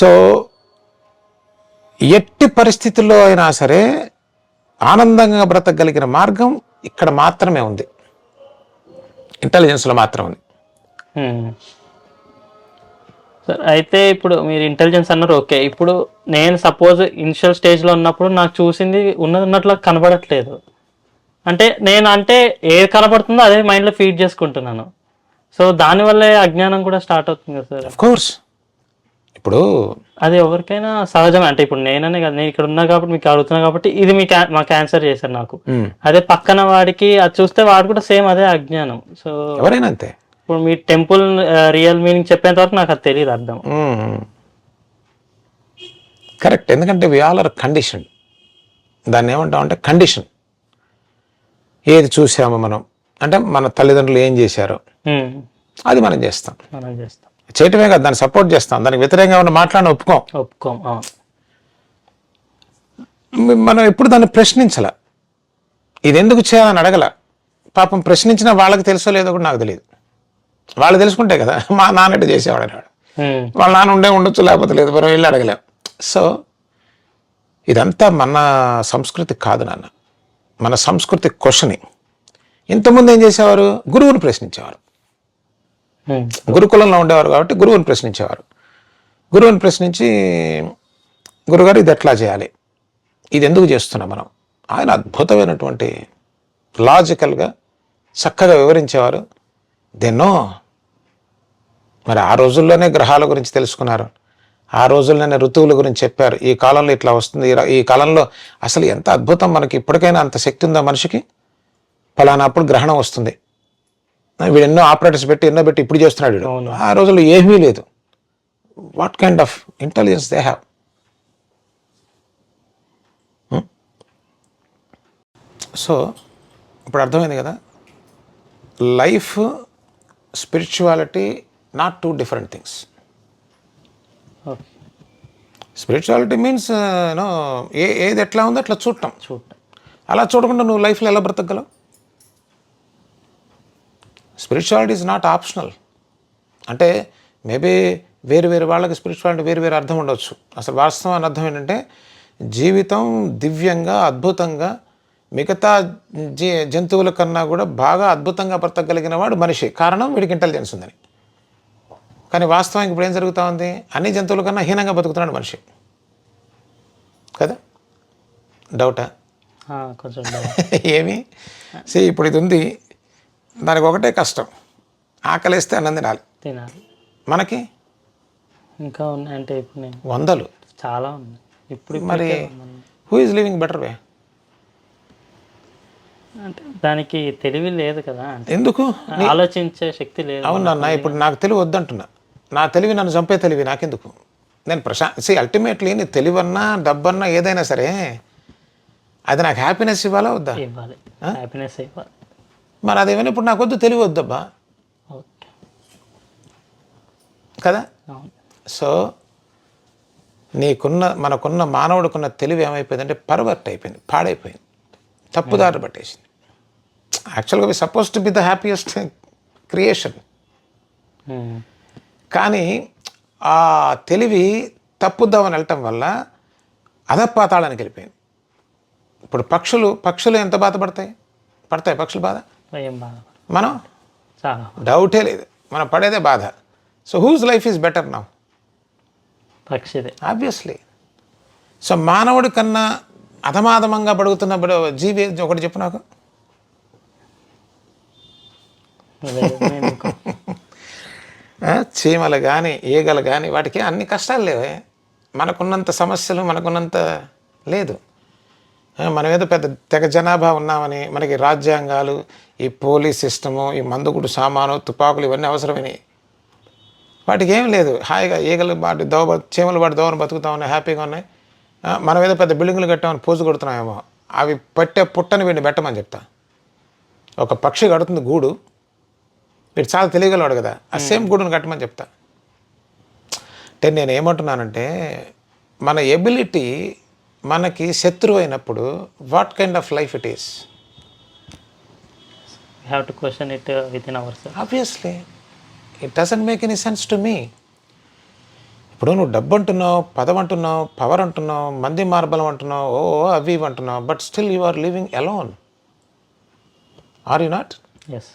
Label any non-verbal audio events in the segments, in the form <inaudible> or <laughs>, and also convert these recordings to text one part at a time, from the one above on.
So ఎట్టి పరిస్థితుల్లో అయినా సరే ఆనందంగా బ్రతకగలిగిన మార్గం ఇక్కడ మాత్రమే ఉంది. ఇంటెలిజెన్స్లో మాత్రం ఉంది. సార్ అయితే ఇప్పుడు మీరు ఇంటెలిజెన్స్ అన్నారు ఓకే. ఇప్పుడు నేను సపోజ్ ఇనిషియల్ స్టేజ్లో ఉన్నప్పుడు నాకు చూసింది ఉన్నది ఉన్నట్లు కనబడట్లేదు. అంటే నేను అంటే ఏది కనబడుతుందో అదే మైండ్లో ఫీడ్ చేసుకుంటున్నాను. సో దానివల్లే అజ్ఞానం కూడా స్టార్ట్ అవుతుంది కదా సార్? కోర్స్ ఇప్పుడు అది ఎవరికైనా సహజమే. అంటే ఇప్పుడు నేననే కదా నేను ఇక్కడ ఉన్నా కాబట్టి మీకు అడుగుతున్నా కాబట్టి ఇది మీకు ఆ- మాకు ఆన్సర్ చేశారు నాకు. మ్, అదే పక్కన వాడికి అది చూస్తే వాడు కూడా సేమ్ అదే అజ్ఞానం. సో ఎవరైనా అంతే. ఇప్పుడు మీ టెంపుల్ రియల్ మీనింగ్ చెప్పేంత వరకు నాకు అది తెలియదు అర్థం. కరెక్ట్. ఎందుకంటే వి ఆల్ ఆర్ కండిషన్ దాన్ని ఏమంటాం అంటే కండిషన్ ఏది చూసామో మనం. అంటే మన తల్లిదండ్రులు ఏం చేశారో. అది మనం చేస్తాం. మనం చేస్తాం. చేయటమే కాదు దాన్ని సపోర్ట్ చేస్తాం. దానికి వ్యతిరేకంగా ఉన్న మాట్లాడిన ఒప్పుకోం. ఒప్పుకోం మనం ఎప్పుడు దాన్ని ప్రశ్నించాల. ఇది ఎందుకు చేయాలని అడగల. పాపం ప్రశ్నించిన వాళ్ళకి తెలుసో లేదో కూడా నాకు తెలియదు. వాళ్ళు తెలుసుకుంటే కదా మా నాన్నటి చేసేవాడు అనేవాడు వాళ్ళ నాన్న ఉండే ఉండొచ్చు లేకపోతే లేదు మనం వెళ్ళి అడగలేం. సో ఇదంతా మన సంస్కృతి కాదు నాన్న. మన సంస్కృతి క్వశ్చనింగ్. ఇంతకుముందు ఏం చేసేవారు? గురువుని ప్రశ్నించేవారు. గురుకులంలో ఉండేవారు కాబట్టి గురువుని ప్రశ్నించేవారు. గురువుని ప్రశ్నించి గురుగారు ఇది ఎట్లా చేయాలి? ఇది ఎందుకు చేస్తున్నాం మనం? ఆయన అద్భుతమైనటువంటి లాజికల్గా చక్కగా వివరించేవారు. దెన్నో మరి ఆ రోజుల్లోనే గ్రహాల గురించి తెలుసుకున్నారు. ఆ రోజుల్లోనే ఋతువుల గురించి చెప్పారు. ఈ కాలంలో ఇట్లా వస్తుంది. ఈ కాలంలో అసలు ఎంత అద్భుతం మనకి ఇప్పటికైనా అంత శక్తి ఉందా మనిషికి? ఫలానా అప్పుడు గ్రహణం వస్తుంది. వీడు ఎన్నో ఆపరేటర్స్ పెట్టి ఎన్నో పెట్టి ఇప్పుడు చేస్తున్నాడు వీడు. ఆ రోజుల్లో ఏమీ లేదు. What kind of intelligence they have so ఇప్పుడు అర్థమైంది కదా? Life spirituality not too different things okay. Spirituality means you know ఏ ఏది ఎట్లా ఉందో అట్లా చూడటం. చూడండి అలా చూడకుండా నువ్వు లైఫ్లో ఎలా బ్రతకగలవు? స్పిరిచువాలిటీ ఇస్ నాట్ ఆప్షనల్ అంటే మేబీ వేరు వేరు వాళ్ళకి స్పిరిచువాలిటీ వేరు వేరు అర్థం ఉండొచ్చు. అసలు వాస్తవాన్ని అర్థం ఏంటంటే జీవితం దివ్యంగా అద్భుతంగా మిగతా జీ జంతువుల కన్నా కూడా బాగా అద్భుతంగా బ్రతకగలిగిన వాడు మనిషి. కారణం వీడికి ఇంటెలిజెన్స్ ఉందని. కానీ వాస్తవానికి ఇప్పుడు ఏం జరుగుతూ ఉంది? అన్ని జంతువుల కన్నా హీనంగా బతుకుతున్నాడు మనిషి. కదా? డౌటా? కొంచెం. <laughs> ఏమి? సే ఇప్పుడు ఇది ఉంది. దానికి ఒకటే కష్టం. ఆకలిస్తే అన్నం తినాలి. తినాలి. మనకి? ఇంకా ఉన్నాయి అంటే ఇప్పుడు నేను. వందలు. చాలా ఉన్నాయి. ఇప్పుడు మరి who is living better way అంటే దానికి తెలివి లేదు కదా అంటే ఎందుకు? ఆలోచించే శక్తి లేదు. అవునన్నా ఇప్పుడు నాకు తెలివి వద్దంటున్నా. నా తెలివి నన్ను చంపే తెలివి నాకెందుకు? నేను ప్రశా సి అల్టిమేట్లీ నీ తెలివన్నా డబ్బన్నా ఏదైనా సరే అది నాకు హ్యాపీనెస్ ఇవ్వాలా వద్దా? ఇవ్వాలి. హ్యాపీనెస్ ఇవ్వాలి. మరి అదేమైనా ఇప్పుడు నాకు వద్దు తెలివి వద్దబ్బా. కదా? సో నీకున్న మనకున్న మానవుడికున్న తెలివి ఏమైపోయిందంటే పర్వర్ట్ అయిపోయింది పాడైపోయింది తప్పుదారి పట్టేసింది. యాక్చువల్గా we suppose to be the happiest creation కానీ ఆ తెలివి తప్పుద్దామని వెళ్ళటం వల్ల అధపాతాళానికి వెళ్ళిపోయింది. ఇప్పుడు పక్షులు పక్షులు ఎంత బాధపడతాయి? పడతాయి పక్షులు బాధ? మనం చాలా. డౌటే లేదు. మనం పడేదే బాధ. So whose life is better now పక్షిదే. Obviously so మానవుడి కన్నా అధమాధమంగా పడుగుతున్న జీవి ఒకటి చెప్పు నాకు. <laughs> చీమలు కానీ ఈగలు కానీ వాటికి అన్ని కష్టాలు లేవే. మనకున్నంత సమస్యలు మనకున్నంత లేదు. మనం ఏదో పెద్ద తెగ జనాభా ఉన్నామని మనకి రాజ్యాంగాలు ఈ పోలీస్ సిస్టము ఈ మందుగుడు సామాను తుపాకులు ఇవన్నీ అవసరమైనవి వాటికి ఏం లేదు. హాయిగా ఈగలు వాటి దోవ చీమలు వాటి దోవను బతుకుతా ఉన్నాయి హ్యాపీగా ఉన్నాయి. మనం ఏదో పెద్ద బిల్డింగ్లు కట్టామని పోజు కొడుతున్నామేమో. అవి పట్టే పుట్టని వీడిని పెట్టమని చెప్తా. ఒక పక్షి కడుతుంది గూడు. వీడు చాలా తెలియగలవాడు కదా. ఆ సేమ్ గూడును కట్టమని చెప్తా. అంటే నేను ఏమంటున్నానంటే మన ఎబిలిటీ మనకి శత్రువు అయినప్పుడు what kind of life it is have to question it within ours obviously it doesn't make any sense to me ఇప్పుడు నువ్వు డబ్బు అంటున్నావు పదం అంటున్నావు పవర్ అంటున్నావు మంది మార్బలం అంటున్నావు ఓ అవి ఇవి అంటున్నావు but still you are living alone are you not yes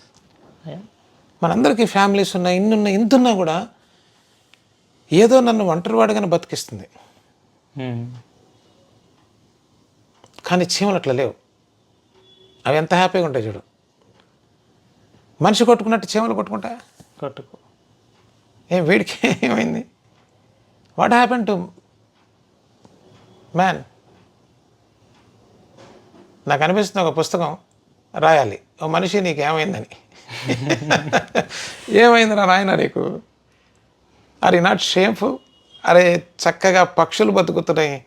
మనందరికీ ఫ్యామిలీస్ ఉన్నాయి ఇన్ని ఉన్నాయి ఇంత ఉన్నా కూడా ఏదో నన్ను ఒంటరివాడిగానే బతికిస్తుంది. కానీ చీమలు అట్లా లేవు. అవి ఎంత హ్యాపీగా ఉంటాయి చూడు. మనిషి కొట్టుకున్నట్టు చీమలు కొట్టుకుంటా? కొట్టుకో. ఏం వీడికి ఏమైంది? వాట్ హ్యాపెన్ టు మ్యాన్ నాకు అనిపిస్తుంది ఒక పుస్తకం రాయాలి. ఓ మనిషి నీకు ఏమైందని. <laughs> ఏమైందిరా రాయన నీకు? అరే నాట్ షేమ్ఫుల్ అరే చక్కగా పక్షులు బతుకుతున్నాయి.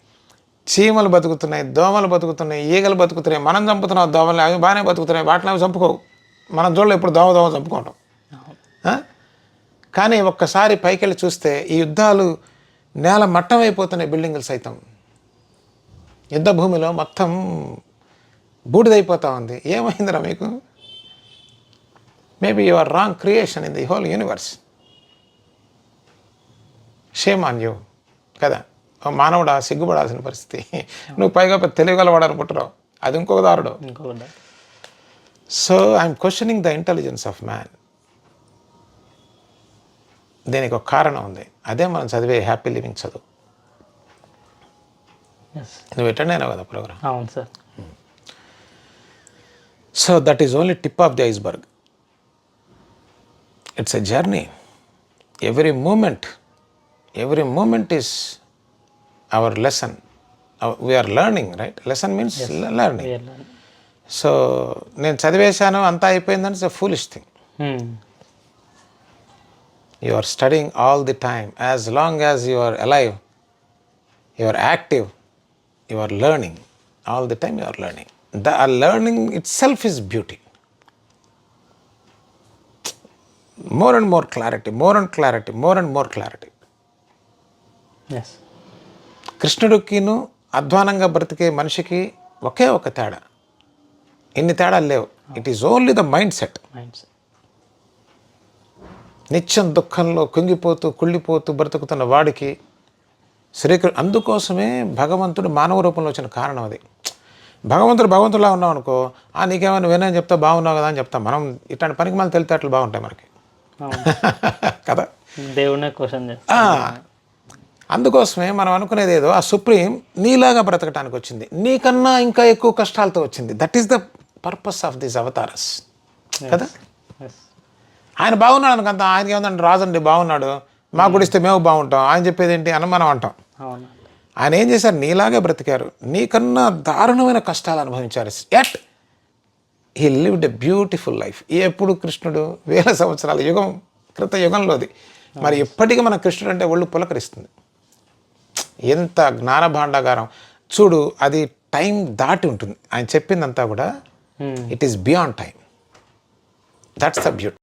చీమలు బతుకుతున్నాయి దోమలు బతుకుతున్నాయి ఈగలు బతుకుతున్నాయి మనం చంపుతున్నాం దోమలు అవి బాగానే బతుకుతున్నాయి వాటిని అవి చంపుకోవు. మనం చూడలే ఇప్పుడు దోమ దోమ చంపుకోవటం కానీ ఒక్కసారి పైకెళ్ళి చూస్తే ఈ యుద్ధాలు నేల మట్టం అయిపోతున్నాయి బిల్డింగులు సైతం. యుద్ధ భూమిలో మొత్తం బూడిదైపోతా ఉంది. ఏమైందిరా మీకు? Maybe you are wrong creation in the whole universe shame on you కదా? మానవుడా సిగ్గుపడాల్సిన పరిస్థితి. నువ్వు పైగా తెలియగలవాడు అనుకుంటున్నావు. అది ఇంకొక దారుడు so I'm questioning the intelligence of man దీనికి ఒక కారణం ఉంది. అదే మనం చదివే హ్యాపీ లివింగ్ చదువు. నువ్వు ఎటెండ్ అయినావు కదా ప్రోగ్రామ్ అవును sir. So that is only tip of the iceberg it's a journey every moment every moment is our lesson we are learning right lesson means learning so నేను చదివేశాను అంతా అయిపోయిందని it's foolish thing you are studying all the time as long as you are alive you are active you are learning all the time you are learning the uh, learning itself is beauty more and more clarity more and clarity more and more clarity yes కృష్ణుడికిను అధ్వానంగా బ్రతికే మనిషికి ఒకే ఒక తేడా. ఇన్ని తేడాలు లేవు. It is only the mindset నిత్యం దుఃఖంలో కుంగిపోతూ కుళ్ళిపోతూ బ్రతుకుతున్న వాడికి శ్రీకృ అందుకోసమే భగవంతుడు మానవ రూపంలో వచ్చిన కారణం అది. భగవంతుడు భగవంతులా ఉన్నావు అనుకో ఆ నీకేమైనా నువ్వేనని చెప్తా బాగున్నావు కదా అని చెప్తాం. మనం ఇట్లాంటి పనికి మళ్ళీ తెలితే అట్లు బాగుంటాయి మనకి. <laughs> కదా? క్వశ్చన్ ఆ, చేస్తాను అందుకోసమే మనం అనుకునేది ఏదో ఆ సుప్రీం నీలాగా బ్రతకటానికి వచ్చింది. నీకన్నా ఇంకా ఎక్కువ కష్టాలతో వచ్చింది. That is the purpose of this avatars కదా? ఆయన బాగున్నాడు అనుకంత ఆయనకి ఏమందంటే రాజండి బాగున్నాడు. మా గుడిస్తే మేము బాగుంటాం. ఆయన చెప్పేది ఏంటి? అని మనం అంటాం ఆయన ఏం చేశారు? నీలాగే బ్రతికారు. నీకన్నా దారుణమైన కష్టాలు అనుభవించారు. At he lived a beautiful life ఎప్పుడు కృష్ణుడు? వేల సంవత్సరాల యుగం క్రిత యుగంలోది. మరి ఇప్పటికీ మన కృష్ణుడు అంటే ఒళ్ళు పులకరిస్తుంది. ఎంత జ్ఞాన భాండాగారం చూడు అది టైం దాటి ఉంటుంది. ఆయన చెప్పిందంతా కూడా it is beyond time. That's the beauty.